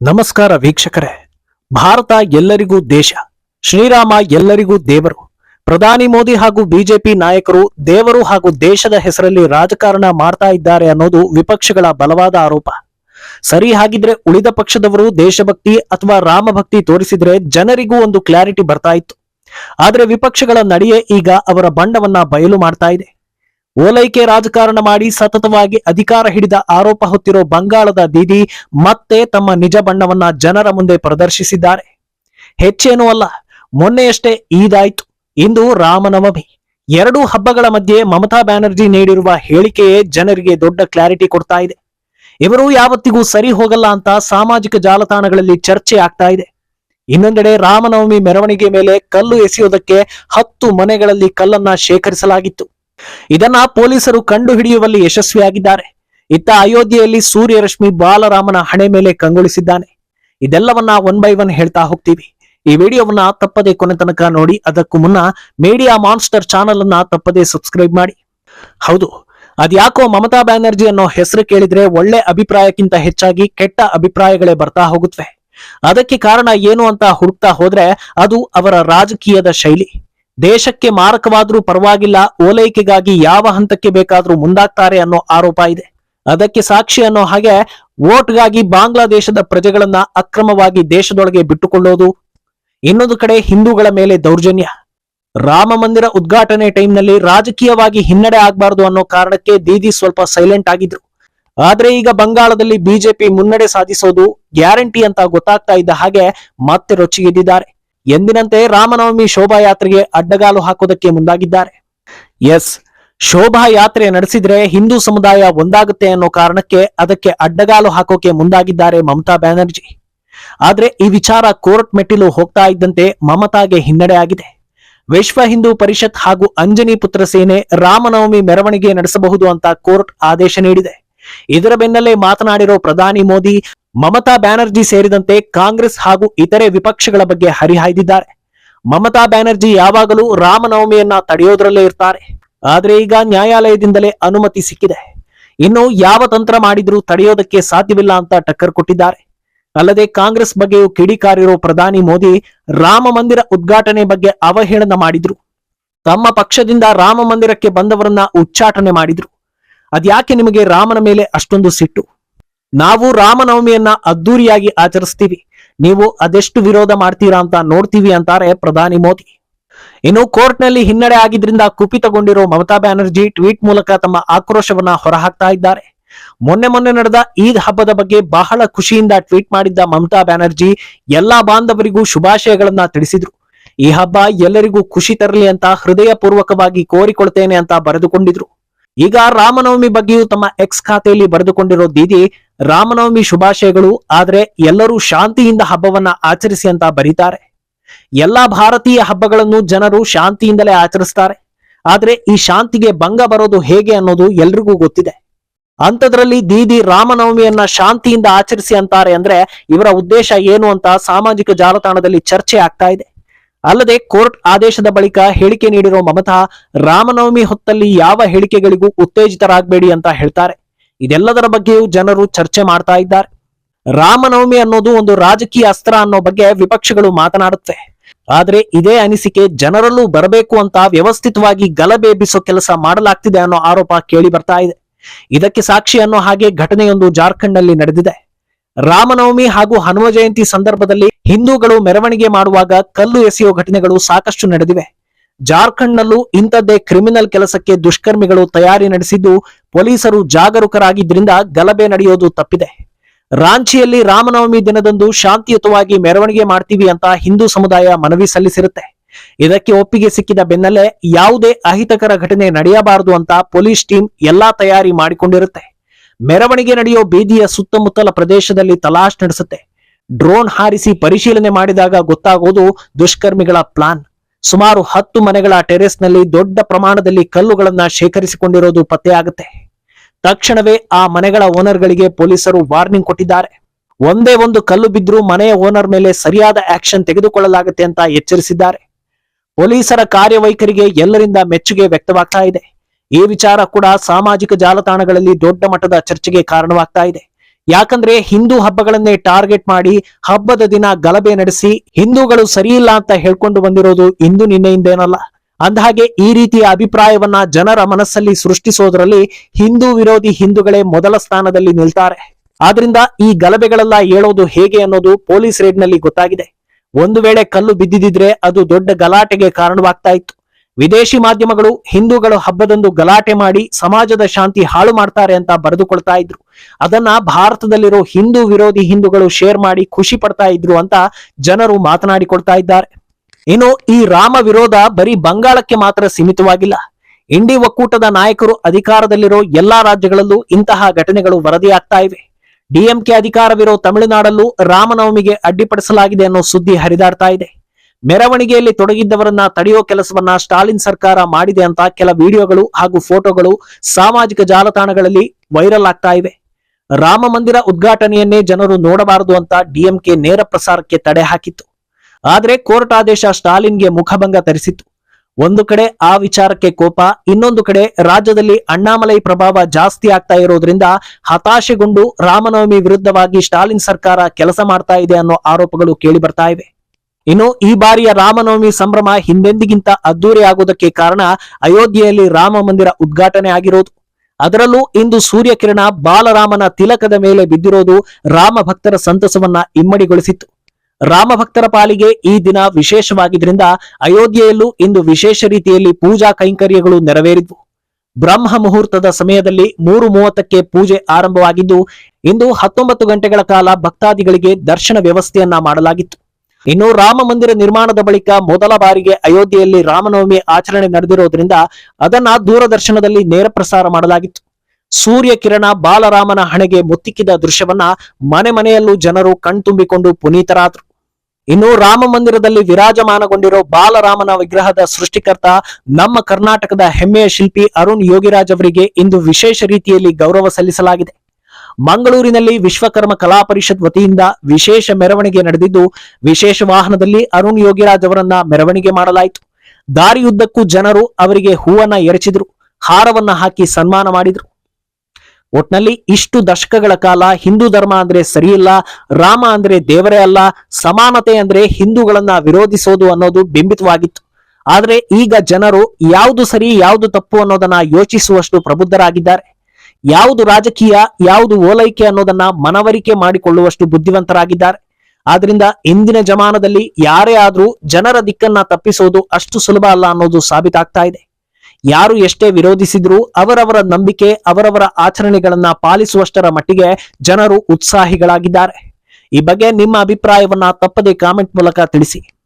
ನಮಸ್ಕಾರ ವೀಕ್ಷಕರೇ. ಭಾರತ ಎಲ್ಲರಿಗೂ ದೇಶ, ಶ್ರೀರಾಮ ಎಲ್ಲರಿಗೂ ದೇವರು. ಪ್ರಧಾನಿ ಮೋದಿ ಹಾಗೂ ಬಿಜೆಪಿ ನಾಯಕರು ದೇವರು ಹಾಗೂ ದೇಶದ ಹೆಸರಲ್ಲಿ ರಾಜಕಾರಣ ಮಾಡ್ತಾ ಇದ್ದಾರೆ ಅನ್ನೋದು ವಿಪಕ್ಷಗಳ ಬಲವಾದ ಆರೋಪ. ಸರಿ ಹಾಗಿದ್ರೆ ಉಳಿದ ಪಕ್ಷದವರು ದೇಶಭಕ್ತಿ ಅಥವಾ ರಾಮಭಕ್ತಿ ತೋರಿಸಿದ್ರೆ ಜನರಿಗೂ ಒಂದು ಕ್ಲಾರಿಟಿ ಬರ್ತಾ ಇತ್ತು. ಆದ್ರೆ ವಿಪಕ್ಷಗಳ ನಡೆಯೇ ಈಗ ಅವರ ಬಂಡವನ್ನ ಬಯಲು ಮಾಡ್ತಾ ಇದೆ. ಓಲೈಕೆ ರಾಜಕಾರಣ ಮಾಡಿ ಸತತವಾಗಿ ಅಧಿಕಾರ ಹಿಡಿದ ಆರೋಪ ಹೊತ್ತಿರೋ ಬಂಗಾಳದ ದೀದಿ ಮತ್ತೆ ತಮ್ಮ ನಿಜ ಬಣ್ಣವನ್ನ ಜನರ ಮುಂದೆ ಪ್ರದರ್ಶಿಸಿದ್ದಾರೆ. ಹೆಚ್ಚೇನೂ ಅಲ್ಲ, ಮೊನ್ನೆಯಷ್ಟೇ ಈದಾಯ್ತು. ಇಂದು ರಾಮನವಮಿ. ಎರಡೂ ಹಬ್ಬಗಳ ಮಧ್ಯೆ ಮಮತಾ ಬ್ಯಾನರ್ಜಿ ನೀಡಿರುವ ಹೇಳಿಕೆಯೇ ಜನರಿಗೆ ದೊಡ್ಡ ಕ್ಲಾರಿಟಿ ಕೊಡ್ತಾ ಇದೆ. ಇವರು ಯಾವತ್ತಿಗೂ ಸರಿ ಹೋಗಲ್ಲ ಅಂತ ಸಾಮಾಜಿಕ ಜಾಲತಾಣಗಳಲ್ಲಿ ಚರ್ಚೆ ಆಗ್ತಾ ಇದೆ. ಇನ್ನೊಂದೆಡೆ ರಾಮನವಮಿ ಮೆರವಣಿಗೆ ಮೇಲೆ ಕಲ್ಲು ಎಸೆಯುವುದಕ್ಕೆ ಹತ್ತು ಮನೆಗಳಲ್ಲಿ ಕಲ್ಲನ್ನ ಶೇಖರಿಸಲಾಗಿತ್ತು. ಇದನ್ನ ಪೊಲೀಸರು ಕಂಡು ಹಿಡಿಯುವಲ್ಲಿ ಯಶಸ್ವಿಯಾಗಿದ್ದಾರೆ. ಇತ್ತ ಅಯೋಧ್ಯೆಯಲ್ಲಿ ಸೂರ್ಯರಶ್ಮಿ ಬಾಲರಾಮನ ಹಣೆ ಮೇಲೆ ಕಂಗೊಳಿಸಿದ್ದಾನೆ. ಇದೆಲ್ಲವನ್ನ ಒನ್ ಬೈ ಒನ್ ಹೇಳ್ತಾ ಹೋಗ್ತೀವಿ. ಈ ವಿಡಿಯೋವನ್ನ ತಪ್ಪದೆ ಕೊನೆ ತನಕ ನೋಡಿ, ಅದಕ್ಕೂ ಮುನ್ನ ಮೀಡಿಯಾ ಮಾನ್ಸ್ಟರ್ ಚಾನಲ್ ಅನ್ನ ತಪ್ಪದೆ ಸಬ್ಸ್ಕ್ರೈಬ್ ಮಾಡಿ. ಹೌದು, ಅದ್ಯಾಕೋ ಮಮತಾ ಬ್ಯಾನರ್ಜಿ ಅನ್ನೋ ಹೆಸರು ಕೇಳಿದ್ರೆ ಒಳ್ಳೆ ಅಭಿಪ್ರಾಯಕ್ಕಿಂತ ಹೆಚ್ಚಾಗಿ ಕೆಟ್ಟ ಅಭಿಪ್ರಾಯಗಳೇ ಬರ್ತಾ ಹೋಗುತ್ತವೆ ಅದಕ್ಕೆ ಕಾರಣ ಏನು ಅಂತ ಹುಡುಕ್ತಾ ಹೋದ್ರೆ ಅದು ಅವರ ರಾಜಕೀಯದ ಶೈಲಿ. ದೇಶಕ್ಕೆ ಮಾರಕವಾದರೂ ಪರವಾಗಿಲ್ಲ, ಓಲೈಕೆಗಾಗಿ ಯಾವ ಹಂತಕ್ಕೆ ಬೇಕಾದರೂ ಮುಂದಾಗ್ತಾರೆ ಅನ್ನೋ ಆರೋಪ ಇದೆ. ಅದಕ್ಕೆ ಸಾಕ್ಷಿ ಅನ್ನೋ ಹಾಗೆ ವೋಟ್ಗಾಗಿ ಬಾಂಗ್ಲಾದೇಶದ ಪ್ರಜೆಗಳನ್ನ ಅಕ್ರಮವಾಗಿ ದೇಶದೊಳಗೆ ಬಿಟ್ಟುಕೊಳ್ಳೋದು, ಇನ್ನೊಂದು ಕಡೆ ಹಿಂದೂಗಳ ಮೇಲೆ ದೌರ್ಜನ್ಯ. ರಾಮ ಮಂದಿರ ಉದ್ಘಾಟನೆ ಟೈಮ್ನಲ್ಲಿ ರಾಜಕೀಯವಾಗಿ ಹಿನ್ನಡೆ ಆಗಬಾರದು ಅನ್ನೋ ಕಾರಣಕ್ಕೆ ದೀದಿ ಸ್ವಲ್ಪ ಸೈಲೆಂಟ್ ಆಗಿದ್ರು. ಆದ್ರೆ ಈಗ ಬಂಗಾಳದಲ್ಲಿ ಬಿಜೆಪಿ ಮುನ್ನಡೆ ಸಾಧಿಸೋದು ಗ್ಯಾರಂಟಿ ಅಂತ ಗೊತ್ತಾಗ್ತಾ ಇದ್ದ ಹಾಗೆ ಮತ್ತೆ ರೊಚ್ಚಿಗೆದ್ದಿದ್ದಾರೆ. ಎಂದಿನಂತೆ ರಾಮನವಮಿ ಶೋಭಾಯಾತ್ರೆಗೆ ಅಡ್ಡಗಾಲು ಹಾಕೋದಕ್ಕೆ ಮುಂದಾಗಿದ್ದಾರೆ. ಎಸ್ ಶೋಭಾ ಯಾತ್ರೆ ನಡೆಸಿದ್ರೆ ಹಿಂದೂ ಸಮುದಾಯ ಒಂದಾಗುತ್ತೆ ಅನ್ನೋ ಕಾರಣಕ್ಕೆ ಅದಕ್ಕೆ ಅಡ್ಡಗಾಲು ಹಾಕೋಕೆ ಮುಂದಾಗಿದ್ದಾರೆ ಮಮತಾ ಬ್ಯಾನರ್ಜಿ. ಆದ್ರೆ ಈ ವಿಚಾರ ಕೋರ್ಟ್ ಮೆಟ್ಟಿಲು ಹೋಗ್ತಾ ಇದ್ದಂತೆ ಮಮತಾಗೆ ಹಿನ್ನಡೆ ಆಗಿದೆ. ವಿಶ್ವ ಹಿಂದೂ ಪರಿಷತ್ ಹಾಗೂ ಅಂಜನಿ ಪುತ್ರ ಸೇನೆ ರಾಮನವಮಿ ಮೆರವಣಿಗೆ ನಡೆಸಬಹುದು ಅಂತ ಕೋರ್ಟ್ ಆದೇಶ ನೀಡಿದೆ. ಇದರ ಬೆನ್ನಲ್ಲೇ ಮಾತನಾಡಿರೋ ಪ್ರಧಾನಿ ಮೋದಿ ಮಮತಾ ಬ್ಯಾನರ್ಜಿ ಸೇರಿದಂತೆ ಕಾಂಗ್ರೆಸ್ ಹಾಗೂ ಇತರೆ ವಿಪಕ್ಷಗಳ ಬಗ್ಗೆ ಹರಿಹಾಯ್ದಿದ್ದಾರೆ. ಮಮತಾ ಬ್ಯಾನರ್ಜಿ ಯಾವಾಗಲೂ ರಾಮನವಮಿಯನ್ನ ತಡೆಯೋದ್ರಲ್ಲೇ ಇರ್ತಾರೆ. ಆದ್ರೆ ಈಗ ನ್ಯಾಯಾಲಯದಿಂದಲೇ ಅನುಮತಿ ಸಿಕ್ಕಿದೆ. ಇನ್ನು ಯಾವ ತಂತ್ರ ಮಾಡಿದ್ರೂ ತಡೆಯೋದಕ್ಕೆ ಸಾಧ್ಯವಿಲ್ಲ ಅಂತ ಟಕ್ಕರ್ ಕೊಟ್ಟಿದ್ದಾರೆ. ಅಲ್ಲದೆ ಕಾಂಗ್ರೆಸ್ ಬಗ್ಗೆಯೂ ಕಿಡಿಕಾರಿರೋ ಪ್ರಧಾನಿ ಮೋದಿ ರಾಮ ಮಂದಿರ ಉದ್ಘಾಟನೆ ಬಗ್ಗೆ ಅವಹೇಳನ ಮಾಡಿದ್ರು. ತಮ್ಮ ಪಕ್ಷದಿಂದ ರಾಮ ಮಂದಿರಕ್ಕೆ ಬಂದವರನ್ನ ಉಚ್ಚಾಟನೆ ಮಾಡಿದ್ರು. ಅದ್ಯಾಕೆ ನಿಮಗೆ ರಾಮನ ಮೇಲೆ ಅಷ್ಟೊಂದು ಸಿಟ್ಟು? ನಾವು ರಾಮನವಮಿಯನ್ನ ಅದ್ದೂರಿಯಾಗಿ ಆಚರಿಸ್ತೀವಿ. ನೀವು ಅದೆಷ್ಟು ವಿರೋಧ ಮಾಡ್ತೀರಾ ಅಂತ ನೋಡ್ತೀವಿ ಅಂತಾರೆ ಪ್ರಧಾನಿ ಮೋದಿ. ಇನ್ನು ಕೋರ್ಟ್ನಲ್ಲಿ ಹಿನ್ನಡೆ ಆಗಿದ್ರಿಂದ ಕುಪಿತಗೊಂಡಿರೋ ಮಮತಾ ಬ್ಯಾನರ್ಜಿ ಟ್ವೀಟ್ ಮೂಲಕ ತಮ್ಮ ಆಕ್ರೋಶವನ್ನ ಹೊರಹಾಕ್ತಾ ಇದ್ದಾರೆ. ಮೊನ್ನೆ ಮೊನ್ನೆ ನಡೆದ ಈದ್ ಹಬ್ಬದ ಬಗ್ಗೆ ಬಹಳ ಖುಷಿಯಿಂದ ಟ್ವೀಟ್ ಮಾಡಿದ್ದ ಮಮತಾ ಬ್ಯಾನರ್ಜಿ ಎಲ್ಲಾ ಬಾಂಧವರಿಗೂ ಶುಭಾಶಯಗಳನ್ನ ತಿಳಿಸಿದ್ರು. ಈ ಹಬ್ಬ ಎಲ್ಲರಿಗೂ ಖುಷಿ ತರಲಿ ಅಂತ ಹೃದಯ ಪೂರ್ವಕವಾಗಿ ಕೋರಿಕೊಳ್ತೇನೆ ಅಂತ ಬರೆದುಕೊಂಡಿದ್ರು. ಈಗ ರಾಮನವಮಿ ಬಗ್ಗೆಯೂ ತಮ್ಮ ಎಕ್ಸ್ ಖಾತೆಯಲ್ಲಿ ಬರೆದುಕೊಂಡಿರೋ ದೀದಿ, ರಾಮನವಮಿ ಶುಭಾಶಯಗಳು, ಆದ್ರೆ ಎಲ್ಲರೂ ಶಾಂತಿಯಿಂದ ಹಬ್ಬವನ್ನ ಆಚರಿಸಿ ಅಂತ ಬರೀತಾರೆ. ಎಲ್ಲಾ ಭಾರತೀಯ ಹಬ್ಬಗಳನ್ನು ಜನರು ಶಾಂತಿಯಿಂದಲೇ ಆಚರಿಸ್ತಾರೆ. ಆದ್ರೆ ಈ ಶಾಂತಿಗೆ ಭಂಗ ಬರೋದು ಹೇಗೆ ಅನ್ನೋದು ಎಲ್ರಿಗೂ ಗೊತ್ತಿದೆ. ಅಂಥದ್ರಲ್ಲಿ ದೀದಿ ರಾಮನವಮಿಯನ್ನ ಶಾಂತಿಯಿಂದ ಆಚರಿಸಿ ಅಂತಾರೆ ಅಂದ್ರೆ ಇವರ ಉದ್ದೇಶ ಏನು ಅಂತ ಸಾಮಾಜಿಕ ಜಾಲತಾಣದಲ್ಲಿ ಚರ್ಚೆ ಆಗ್ತಾ ಇದೆ. ಅಲ್ಲದೆ ಕೋರ್ಟ್ ಆದೇಶದ ಬಳಿಕ ಹೇಳಿಕೆ ನೀಡಿರೋ ಮಮತಾ, ರಾಮನವಮಿ ಹೊತ್ತಲ್ಲಿ ಯಾವ ಹೇಳಿಕೆಗಳಿಗೂ ಉತ್ತೇಜಿತರಾಗಬೇಡಿ ಅಂತ ಹೇಳ್ತಾರೆ. ಇದೆಲ್ಲದರ ಬಗ್ಗೆಯೂ ಜನರು ಚರ್ಚೆ ಮಾಡ್ತಾ ಇದ್ದಾರೆ. ರಾಮನವಮಿ ಅನ್ನೋದು ಒಂದು ರಾಜಕೀಯ ಅಸ್ತ್ರ ಅನ್ನೋ ಬಗ್ಗೆ ವಿಪಕ್ಷಗಳು ಮಾತನಾಡುತ್ತೆ. ಆದ್ರೆ ಇದೇ ಅನಿಸಿಕೆ ಜನರಲ್ಲೂ ಬರಬೇಕು ಅಂತ ವ್ಯವಸ್ಥಿತವಾಗಿ ಗಲಭೆ ಎಬ್ಬಿಸೋ ಕೆಲಸ ಮಾಡಲಾಗ್ತಿದೆ ಅನ್ನೋ ಆರೋಪ ಕೇಳಿ ಬರ್ತಾ ಇದೆ. ಇದಕ್ಕೆ ಸಾಕ್ಷಿ ಅನ್ನೋ ಹಾಗೆ ಘಟನೆಯೊಂದು ಜಾರ್ಖಂಡ್ನಲ್ಲಿ ನಡೆದಿದೆ. ರಾಮನವಮಿ ಹಾಗೂ ಹನುಮ ಜಯಂತಿ ಸಂದರ್ಭದಲ್ಲಿ ಹಿಂದೂಗಳು ಮೆರವಣಿಗೆ ಮಾಡುವಾಗ ಕಲ್ಲು ಎಸೆಯುವ ಘಟನೆಗಳು ಸಾಕಷ್ಟು ನಡೆದಿವೆ. ಜಾರ್ಖಂಡ್ನಲ್ಲೂ ಇಂಥದ್ದೇ ಕ್ರಿಮಿನಲ್ ಕೆಲಸಕ್ಕೆ ದುಷ್ಕರ್ಮಿಗಳು ತಯಾರಿ ನಡೆಸಿದ್ದು ಪೊಲೀಸರು ಜಾಗರೂಕರಾಗಿದ್ದರಿಂದ ಗಲಭೆ ನಡೆಯೋದು ತಪ್ಪಿದೆ. ರಾಂಚಿಯಲ್ಲಿ ರಾಮನವಮಿ ದಿನದಂದು ಶಾಂತಿಯುತವಾಗಿ ಮೆರವಣಿಗೆ ಮಾಡ್ತೀವಿ ಅಂತ ಹಿಂದೂ ಸಮುದಾಯ ಮನವಿ ಸಲ್ಲಿಸಿರುತ್ತೆ. ಇದಕ್ಕೆ ಒಪ್ಪಿಗೆ ಸಿಕ್ಕಿದ ಬೆನ್ನಲ್ಲೇ ಯಾವುದೇ ಅಹಿತಕರ ಘಟನೆ ನಡೆಯಬಾರದು ಅಂತ ಪೊಲೀಸ್ ಟೀಮ್ ಎಲ್ಲಾ ತಯಾರಿ ಮಾಡಿಕೊಂಡಿರುತ್ತೆ. ಮೆರವಣಿಗೆ ನಡೆಯೋ ಬೀದಿಯ ಸುತ್ತಮುತ್ತಲ ಪ್ರದೇಶದಲ್ಲಿ ತಲಾಶ್ ನಡೆಸುತ್ತೆ. ಡ್ರೋನ್ ಹಾರಿಸಿ ಪರಿಶೀಲನೆ ಮಾಡಿದಾಗ ಗೊತ್ತಾಗೋದು ದುಷ್ಕರ್ಮಿಗಳ ಪ್ಲಾನ್. ಸುಮಾರು ಹತ್ತು ಮನೆಗಳ ಟೆರೆಸ್ನಲ್ಲಿ ದೊಡ್ಡ ಪ್ರಮಾಣದಲ್ಲಿ ಕಲ್ಲುಗಳನ್ನ ಶೇಖರಿಸಿಕೊಂಡಿರೋದು ಪತ್ತೆಯಾಗುತ್ತೆ ತಕ್ಷಣವೇ ಆ ಮನೆಗಳ ಓನರ್ಗಳಿಗೆ ಪೊಲೀಸರು ವಾರ್ನಿಂಗ್ ಕೊಟ್ಟಿದ್ದಾರೆ. ಒಂದೇ ಒಂದು ಕಲ್ಲು ಬಿದ್ದರೂ ಮನೆಯ ಓನರ್ ಮೇಲೆ ಸರಿಯಾದ ಆಕ್ಷನ್ ತೆಗೆದುಕೊಳ್ಳಲಾಗುತ್ತೆ ಅಂತ ಎಚ್ಚರಿಸಿದ್ದಾರೆ. ಪೊಲೀಸರ ಕಾರ್ಯವೈಖರಿಗೆ ಎಲ್ಲರಿಂದ ಮೆಚ್ಚುಗೆ ವ್ಯಕ್ತವಾಗ್ತಾ ಇದೆ. ಈ ವಿಚಾರ ಕೂಡ ಸಾಮಾಜಿಕ ಜಾಲತಾಣಗಳಲ್ಲಿ ದೊಡ್ಡ ಮಟ್ಟದ ಚರ್ಚೆಗೆ ಕಾರಣವಾಗ್ತಾ ಇದೆ. ಯಾಕಂದ್ರೆ ಹಿಂದೂ ಹಬ್ಬಗಳನ್ನೇ ಟಾರ್ಗೆಟ್ ಮಾಡಿ ಹಬ್ಬದ ದಿನ ಗಲಭೆ ನಡೆಸಿ ಹಿಂದೂಗಳು ಸರಿಯಿಲ್ಲ ಅಂತ ಹೇಳ್ಕೊಂಡು ಬಂದಿರೋದು ಇಂದು ನಿನ್ನೆಯಿಂದೇನಲ್ಲ. ಅಂದಹಾಗೆ ಈ ರೀತಿಯ ಅಭಿಪ್ರಾಯವನ್ನ ಜನರ ಮನಸ್ಸಲ್ಲಿ ಸೃಷ್ಟಿಸೋದ್ರಲ್ಲಿ ಹಿಂದೂ ವಿರೋಧಿ ಹಿಂದೂಗಳೇ ಮೊದಲ ಸ್ಥಾನದಲ್ಲಿ ನಿಲ್ತಾರೆ. ಆದ್ರಿಂದ ಈ ಗಲಭೆಗಳೆಲ್ಲ ಹೇಳೋದು ಹೇಗೆ ಅನ್ನೋದು ಪೊಲೀಸ್ ರೇಡ್ನಲ್ಲಿ ಗೊತ್ತಾಗಿದೆ. ಒಂದು ವೇಳೆ ಕಲ್ಲು ಬಿದ್ದಿದ್ರೆ ಅದು ದೊಡ್ಡ ಗಲಾಟೆಗೆ ಕಾರಣವಾಗ್ತಾ ಇತ್ತು. ವಿದೇಶಿ ಮಾಧ್ಯಮಗಳು ಹಿಂದೂಗಳು ಹಬ್ಬದಂದು ಗಲಾಟೆ ಮಾಡಿ ಸಮಾಜದ ಶಾಂತಿ ಹಾಳು ಮಾಡ್ತಾರೆ ಅಂತ ಬರೆದುಕೊಳ್ತಾ ಇದ್ರು. ಅದನ್ನ ಭಾರತದಲ್ಲಿರೋ ಹಿಂದೂ ವಿರೋಧಿ ಹಿಂದೂಗಳು ಶೇರ್ ಮಾಡಿ ಖುಷಿ ಪಡ್ತಾ ಇದ್ರು ಅಂತ ಜನರು ಮಾತನಾಡಿಕೊಳ್ತಾ ಇದ್ದಾರೆ. ಇನ್ನು ಈ ರಾಮ ವಿರೋಧ ಬರೀ ಬಂಗಾಳಕ್ಕೆ ಮಾತ್ರ ಸೀಮಿತವಾಗಿಲ್ಲ. ಇಂಡಿ ಒಕ್ಕೂಟದ ನಾಯಕರು ಅಧಿಕಾರದಲ್ಲಿರೋ ಎಲ್ಲಾ ರಾಜ್ಯಗಳಲ್ಲೂ ಇಂತಹ ಘಟನೆಗಳು ವರದಿಯಾಗ್ತಾ ಇವೆ. ಡಿಎಂಕೆ ಅಧಿಕಾರವಿರೋ ತಮಿಳುನಾಡಲ್ಲೂ ರಾಮನವಮಿಗೆ ಅಡ್ಡಿಪಡಿಸಲಾಗಿದೆ ಅನ್ನೋ ಸುದ್ದಿ ಹರಿದಾಡ್ತಾ ಇದೆ. ಮೆರವಣಿಗೆಯಲ್ಲಿ ತೊಡಗಿದ್ದವರನ್ನ ತಡೆಯೋ ಕೆಲಸವನ್ನ ಸ್ಟಾಲಿನ್ ಸರ್ಕಾರ ಮಾಡಿದೆ ಅಂತ ಕೆಲ ವಿಡಿಯೋಗಳು ಹಾಗೂ ಫೋಟೋಗಳು ಸಾಮಾಜಿಕ ಜಾಲತಾಣಗಳಲ್ಲಿ ವೈರಲ್ ಆಗ್ತಾ ಇವೆ. ರಾಮ ಮಂದಿರ ಉದ್ಘಾಟನೆಯನ್ನೇ ಜನರು ನೋಡಬಾರದು ಅಂತ ಡಿಎಂಕೆ ನೇರ ಪ್ರಸಾರಕ್ಕೆ ತಡೆ ಹಾಕಿತ್ತು. ಆದರೆ ಕೋರ್ಟ್ ಆದೇಶ ಸ್ಟಾಲಿನ್ಗೆ ಮುಖಭಂಗ ತರಿಸಿತ್ತು. ಒಂದು ಕಡೆ ಆ ವಿಚಾರಕ್ಕೆ ಕೋಪ, ಇನ್ನೊಂದು ಕಡೆ ರಾಜ್ಯದಲ್ಲಿ ಅಣ್ಣಾಮಲೈ ಪ್ರಭಾವ ಜಾಸ್ತಿ ಆಗ್ತಾ ಇರೋದ್ರಿಂದ ಹತಾಶೆಗೊಂಡು ರಾಮನವಮಿ ವಿರುದ್ಧವಾಗಿ ಸ್ಟಾಲಿನ್ ಸರ್ಕಾರ ಕೆಲಸ ಮಾಡ್ತಾ ಇದೆ ಅನ್ನೋ ಆರೋಪಗಳು ಕೇಳಿ ಬರ್ತಾ ಇವೆ. ಇನ್ನು ಈ ಬಾರಿಯ ರಾಮನವಮಿ ಸಂಭ್ರಮ ಹಿಂದೆಂದಿಗಿಂತ ಅದ್ದೂರಿ ಆಗುವುದಕ್ಕೆ ಕಾರಣ ಅಯೋಧ್ಯೆಯಲ್ಲಿ ರಾಮ ಮಂದಿರ ಉದ್ಘಾಟನೆ ಆಗಿರೋದು. ಅದರಲ್ಲೂ ಇಂದು ಸೂರ್ಯಕಿರಣ ಬಾಲರಾಮನ ತಿಲಕದ ಮೇಲೆ ಬಿದ್ದಿರೋದು ರಾಮ ಭಕ್ತರ ಸಂತಸವನ್ನ ಇಮ್ಮಡಿಗೊಳಿಸಿತ್ತು. ರಾಮ ಭಕ್ತರ ಪಾಲಿಗೆ ಈ ದಿನ ವಿಶೇಷವಾಗಿದ್ದರಿಂದ ಅಯೋಧ್ಯೆಯಲ್ಲೂ ಇಂದು ವಿಶೇಷ ರೀತಿಯಲ್ಲಿ ಪೂಜಾ ಕೈಂಕರ್ಯಗಳು ನೆರವೇರಿದ್ವು. ಬ್ರಹ್ಮ ಮುಹೂರ್ತದ ಸಮಯದಲ್ಲಿ ಮೂರು ಮೂವತ್ತಕ್ಕೆ ಪೂಜೆ ಆರಂಭವಾಗಿದ್ದು, ಇಂದು ಹತ್ತೊಂಬತ್ತು ಗಂಟೆಗಳ ಕಾಲ ಭಕ್ತಾದಿಗಳಿಗೆ ದರ್ಶನ ವ್ಯವಸ್ಥೆಯನ್ನ ಮಾಡಲಾಗಿತ್ತು. ಇನ್ನು ರಾಮ ಮಂದಿರ ನಿರ್ಮಾಣದ ಬಳಿಕ ಮೊದಲ ಬಾರಿಗೆ ಅಯೋಧ್ಯೆಯಲ್ಲಿ ರಾಮನವಮಿ ಆಚರಣೆ ನಡೆದಿರೋದ್ರಿಂದ ಅದನ್ನ ದೂರದರ್ಶನದಲ್ಲಿ ನೇರ ಪ್ರಸಾರ ಮಾಡಲಾಗಿತ್ತು. ಸೂರ್ಯ ಕಿರಣ ಬಾಲರಾಮನ ಹಣೆಗೆ ಮುತ್ತಿಕ್ಕಿದ ದೃಶ್ಯವನ್ನ ಮನೆ ಮನೆಯಲ್ಲೂ ಜನರು ಕಣ್ತುಂಬಿಕೊಂಡು ಪುನೀತರಾದ್ರು. ಇನ್ನು ರಾಮ ಮಂದಿರದಲ್ಲಿ ವಿರಾಜಮಾನಗೊಂಡಿರೋ ಬಾಲರಾಮನ ವಿಗ್ರಹದ ಸೃಷ್ಟಿಕರ್ತ ನಮ್ಮ ಕರ್ನಾಟಕದ ಹೆಮ್ಮೆಯ ಶಿಲ್ಪಿ ಅರುಣ್ ಯೋಗಿರಾಜ್ ಅವರಿಗೆ ಇಂದು ವಿಶೇಷ ರೀತಿಯಲ್ಲಿ ಗೌರವ ಸಲ್ಲಿಸಲಾಗಿದೆ. ಮಂಗಳೂರಿನಲ್ಲಿ ವಿಶ್ವಕರ್ಮ ಕಲಾ ಪರಿಷತ್ ವತಿಯಿಂದ ವಿಶೇಷ ಮೆರವಣಿಗೆ ನಡೆದಿದ್ದು, ವಿಶೇಷ ವಾಹನದಲ್ಲಿ ಅರುಣ್ ಯೋಗಿರಾಜ್ ಅವರನ್ನ ಮೆರವಣಿಗೆ ಮಾಡಲಾಯಿತು. ದಾರಿಯುದ್ದಕ್ಕೂ ಜನರು ಅವರಿಗೆ ಹೂವನ್ನ ಎರಚಿದ್ರು, ಹಾರವನ್ನ ಹಾಕಿ ಸನ್ಮಾನ ಮಾಡಿದ್ರು. ಒಟ್ನಲ್ಲಿ ಇಷ್ಟು ದಶಕಗಳ ಕಾಲ ಹಿಂದೂ ಧರ್ಮ ಅಂದ್ರೆ ಸರಿಯಿಲ್ಲ, ರಾಮ ಅಂದ್ರೆ ದೇವರೇ ಅಲ್ಲ, ಸಮಾನತೆ ಅಂದ್ರೆ ಹಿಂದೂಗಳನ್ನ ವಿರೋಧಿಸೋದು ಅನ್ನೋದು ಬಿಂಬಿತವಾಗಿತ್ತು. ಆದ್ರೆ ಈಗ ಜನರು ಯಾವುದು ಸರಿ, ಯಾವುದು ತಪ್ಪು ಅನ್ನೋದನ್ನ ಯೋಚಿಸುವಷ್ಟು ಪ್ರಬುದ್ಧರಾಗಿದ್ದಾರೆ. ಯಾವುದು ರಾಜಕೀಯ, ಯಾವುದು ಓಲೈಕೆ ಅನ್ನೋದನ್ನ ಮನವರಿಕೆ ಮಾಡಿಕೊಳ್ಳುವಷ್ಟು ಬುದ್ಧಿವಂತರಾಗಿದ್ದಾರೆ. ಆದ್ರಿಂದ ಇಂದಿನ ಜಮಾನದಲ್ಲಿ ಯಾರೇ ಆದ್ರೂ ಜನರ ದಿಕ್ಕನ್ನ ತಪ್ಪಿಸೋದು ಅಷ್ಟು ಸುಲಭ ಅಲ್ಲ ಅನ್ನೋದು ಸಾಬೀತಾಗ್ತಾ ಇದೆ. ಯಾರು ಎಷ್ಟೇ ವಿರೋಧಿಸಿದ್ರು ಅವರವರ ನಂಬಿಕೆ, ಅವರವರ ಆಚರಣೆಗಳನ್ನ ಪಾಲಿಸುವಷ್ಟರ ಮಟ್ಟಿಗೆ ಜನರು ಉತ್ಸಾಹಿಗಳಾಗಿದ್ದಾರೆ. ಈ ಬಗ್ಗೆ ನಿಮ್ಮ ಅಭಿಪ್ರಾಯವನ್ನ ತಪ್ಪದೆ ಕಾಮೆಂಟ್ ಮೂಲಕ ತಿಳಿಸಿ.